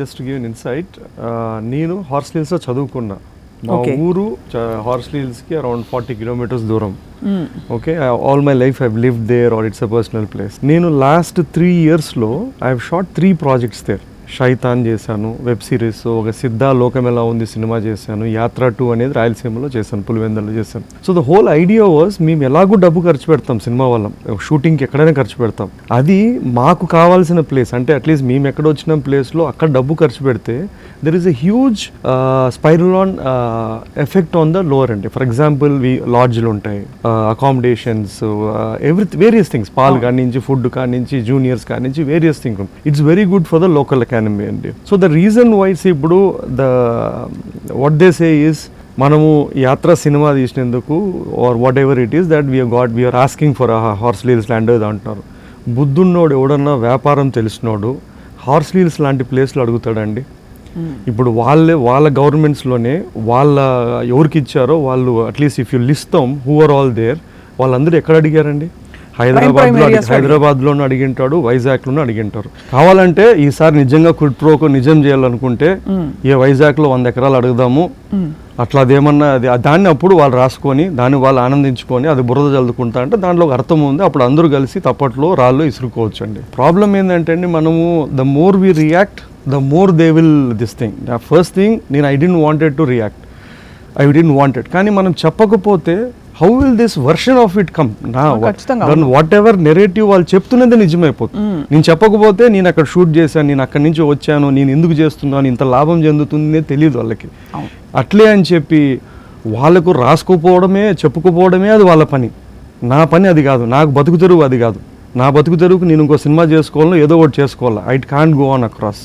Just give insight నేను horse హిల్స్లో చదువుకున్నా. మా. ఊరు హార్స్ హిల్స్కి అరౌండ్ ఫార్టీ కిలోమీటర్స్ దూరం. Okay all my life I live there or it's a personal place నేను లాస్ట్ త్రీ ఇయర్స్లో I shot three projects there Shaitan చేశాను వెబ్ సిరీస్ ఒక సిద్ధా లోకం ఎలా ఉంది సినిమా చేశాను యాత్ర టూ అనేది రాయలసీమలో చేశాను పులివెందులో చేశాను. So the whole idea was మేము ఎలాగో డబ్బు ఖర్చు పెడతాం సినిమా వాళ్ళం షూటింగ్కి ఎక్కడైనా ఖర్చు పెడతాం. అది మాకు కావాల్సిన ప్లేస్ అంటే అట్లీస్ట్ మేము ఎక్కడ వచ్చిన ప్లేస్లో అక్కడ డబ్బు ఖర్చు పెడితే there is a huge spiral on effect on the lower అంటే ఫర్ ఎగ్జాంపుల్ వి లాడ్జ్లు ఉంటాయి అకామిడేషన్స్ ఎవ్రీ వేరియస్ థింగ్స్ పాలు కాడి నుంచి ఫుడ్ కాడి నుంచి జూనియర్స్ కాడి నుంచి various things it's very good for the local economy అండి. సో ద రీజన్ వైస్ ఇప్పుడు the what they say is మనము Yatra cinema తీసినందుకు or whatever it is that we're got we're asking for horse hills land అది అంటున్నారు. బుద్ధున్నోడు ఎవడన్నా వ్యాపారం తెలిసినోడు horse లీల్స్ లాంటి ప్లేస్లో అడుగుతాడండి. ఇప్పుడు వాళ్ళే వాళ్ళ గవర్నమెంట్స్లోనే వాళ్ళ ఎవరికి ఇచ్చారో వాళ్ళు at least if you list them who are all there వాళ్ళందరూ ఎక్కడ అడిగారండి? Areas లో హైదరాబాద్లోనూ అడిగింటాడు వైజాగ్లోనూ అడిగింటారు. కావాలంటే ఈసారి నిజంగా కుడ్ ప్రోకో నిజం చేయాలనుకుంటే ఏ వైజాగ్లో వంద ఎకరాలు అడుగుదాము? అట్లా అదేమన్నా అది దాన్ని అప్పుడు వాళ్ళు రాసుకొని దాన్ని వాళ్ళు ఆనందించుకొని అది బురద చల్లుకుంటా అంటే దాంట్లో ఒక అర్థం ఉంది. అప్పుడు అందరూ కలిసి తప్పట్లో రాళ్ళు ఇసురుకోవచ్చు అండి ప్రాబ్లం ఏంటంటే అండి మనము the more we react the more they will this thing first thing నేను I didn't wanted to react I didn't wanted కానీ మనం చెప్పకపోతే how will this version of it come నా దాని వాట్ ఎవర్ నెరేటివ్ వాళ్ళు చెప్తున్నది నిజమైపోతుంది. నేను చెప్పకపోతే నేను అక్కడ షూట్ చేశాను నేను అక్కడి నుంచి వచ్చాను నేను ఎందుకు చేస్తున్నాను ఇంత లాభం చెందుతుంది తెలియదు వాళ్ళకి. అట్లే అని చెప్పి వాళ్ళకు రాసుకోపోవడమే చెప్పుకోపోవడమే అది వాళ్ళ పని. నా పని అది కాదు నాకు బతుకు తెరువు అది కాదు. నా బతుకు తెరువుకు నేను ఇంకో సినిమా చేసుకోవాలో ఏదో ఒకటి చేసుకోవాలా? It can't go on across